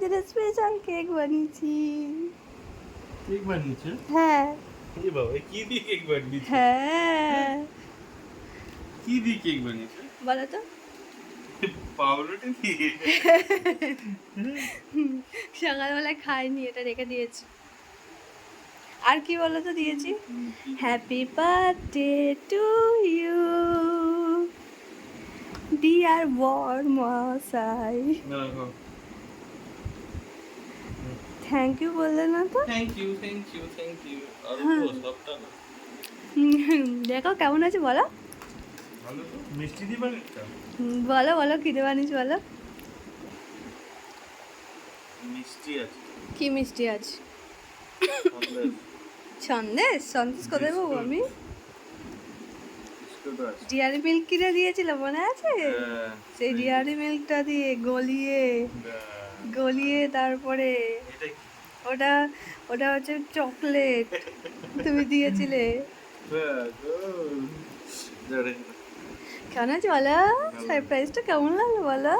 জন্য special cake বানিয়েছি। Cake বানিয়েছে? হ্যাঁ। এই বাবা কি দিয়ে কেক বানিয়েছে? হ্যাঁ। কি দিয়ে কেক বানিয়েছে? বলো তো। পাউরুটি দিয়ে। সকালবেলায় খাইনি এটা রেখে দিয়েছি। আর কি বলো তো দিয়েছি? Happy birthday to you dear বর মশাই থ্যাংক ইউ বললে না তো? Thank you thank you thank you দেখো কেমন আছে বলো। মিষ্টি হুম, বলো বলো কিনে বানিয়েছি বলো। মিষ্টি আছে। কি মিষ্টি আছে? সন্দেশ সন্দেশ কোথায় পাবো আমি? ডিয়ারি মিল্ক কিনে দিয়েছিল মনে আছে? হ্যাঁ, সেই ডিয়ারি মিল্কটা দিয়ে গলিয়ে হ্যাঁ। গলিয়ে তারপরে ওটা ওটা হচ্ছে চকলেট তুমি দিয়েছিলে। হ্যাঁ। কেমন আছে বলো? সারপ্রাইজটা কেমন লাগল বলো?